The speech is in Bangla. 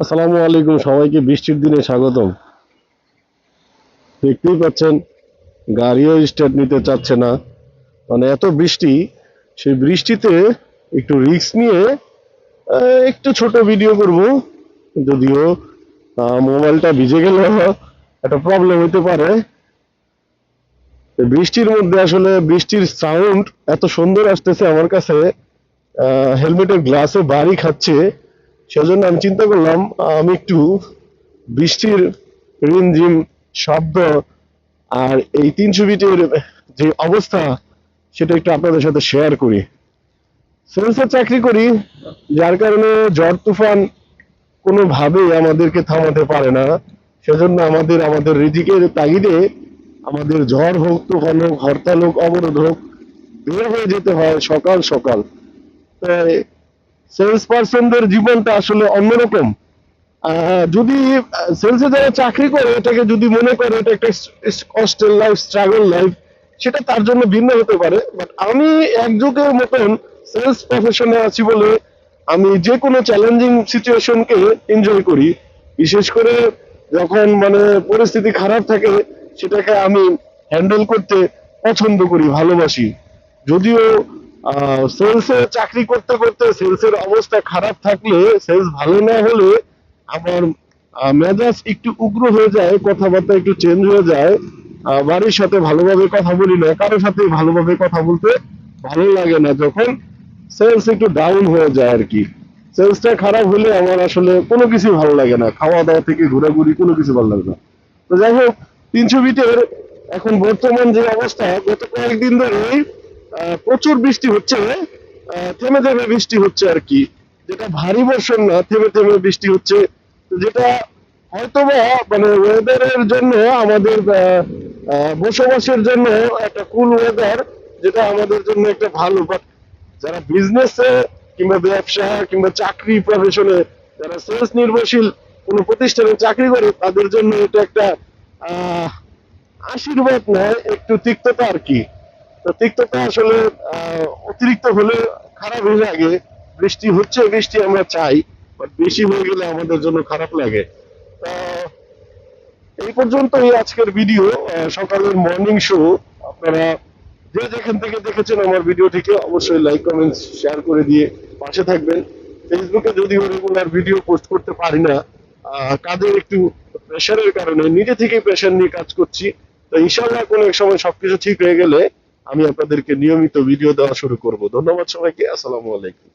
আসসালামু আলাইকুম, সবাইকে বৃষ্টির দিনে স্বাগতম। দেখতেই পাচ্ছেন, গাড়িও স্টার্ট নিতে চাচ্ছে না। মানে এত বৃষ্টি, সেই বৃষ্টিতে একটু রিস্ক নিয়ে একটু ছোট ভিডিও করব। যদিও মোবাইলটা ভিজে গেলে একটা প্রবলেম হতে পারে। বৃষ্টির মধ্যে আসলে বৃষ্টির সাউন্ড এত সুন্দর আসতেছে আমার কাছে। হেলমেটের গ্লাসে বাড়ি খাচ্ছে। সেজন্য আমি চিন্তা করলাম, আমি একটু বৃষ্টির রিমঝিম শব্দ আর এই তিনশো ফিটের যে অবস্থা, সেটা একটু আপনাদের সাথে শেয়ার করি। সেলসের চাকরি করি, যার কারণে ঝড় তুফান কোনোভাবেই আমাদেরকে থামাতে পারে না। সেজন্য আমাদের আমাদের রিজিকের তাগিদে আমাদের ঝড় হোক, তুফান হোক, হরতাল হোক, অবরোধ হোক, বের হয়ে যেতে হয় সকাল সকাল। তাই সেলস পার্সনদের জীবনটা আসলে অন্যরকম। যদি সেলসে যারা চাকরি করে, এটাকে যদি মনে করে এটা একটা কষ্টের লাইফ স্ট্রাগল লাইফ সেটা তার জন্য ভিন্ন হতে পারে। বাট আমি একযুগের মতন সেলস প্রফেশনে আছি বলে আমি যে কোনো চ্যালেঞ্জিং সিচুয়েশনকে এনজয় করি। বিশেষ করে যখন মানে পরিস্থিতি খারাপ থাকে, সেটাকে আমি হ্যান্ডেল করতে পছন্দ করি, ভালোবাসি। যদিও সেলসে চাকরি করতে করতে সেলসের অবস্থা খারাপ থাকলে সেলস ভালো না হলে আমার মেজাজ একটু উগ্র হয়ে যায় কথাবার্তা একটু চেঞ্জ হয়ে যায়। বাড়ির সাথে ভালোভাবে কথা বলি না কারোর সাথে ভালোভাবে কথা বলতে ভালো লাগে না। যখন সেলস একটু ডাউন হয়ে যায় আর কি। সেলসটা খারাপ হলে আমার আসলে কোনো কিছু ভালো লাগে না। খাওয়া দাওয়া থেকে ঘোরাঘুরি কোনো কিছু ভালো লাগে না। তো যাই হোক তিনশো বিটের এখন বর্তমান যে অবস্থা গত কয়েকদিন আহ, প্রচুর বৃষ্টি হচ্ছে আহ, থেমে থেমে বৃষ্টি হচ্ছে আর কি। যেটা ভারী বর্ষণ না থেমে থেমে বৃষ্টি হচ্ছে। যেটা হয়তোবা মানে ওয়েদারের জন্য আমাদের বসবাসের জন্য একটা কুল ওয়েদার যেটা আমাদের জন্য একটা ভালো। বাট যারা বিজনেসে কিংবা ব্যবসা কিংবা চাকরি প্রফেশনে যারা সেলস নির্ভরশীল কোনো প্রতিষ্ঠানে চাকরি করে তাদের জন্য এটা একটা আশীর্বাদ নয় একটু তিক্ততা আর কি। তিক্ততা আসলে অতিরিক্ত হলে খারাপ হয়ে লাগে। বৃষ্টি হচ্ছে, বৃষ্টি আমরা চাই বাট বেশি হয়ে গেলে আমাদের জন্য খারাপ লাগে। এই পর্যন্তই আজকের ভিডিও সকালের মর্নিং শো আপনারা যে যেখান থেকে দেখেছেন আমার ভিডিওটিকে অবশ্যই লাইক কমেন্ট শেয়ার করে দিয়ে পাশে থাকবেন। ফেসবুকে যদিও রেগুলার ভিডিও পোস্ট করতে পারি না কাজের একটু প্রেশারের কারণে, নিজে থেকে প্রেশার নিয়ে কাজ করছি। তো ইনশাল্লাহ কোনো এক সময় সবকিছু ঠিক হয়ে গেলে আমি আপনাদেরকে নিয়মিত ভিডিও দেওয়া শুরু করব। ধন্যবাদ সবাইকে আসসালামু আলাইকুম।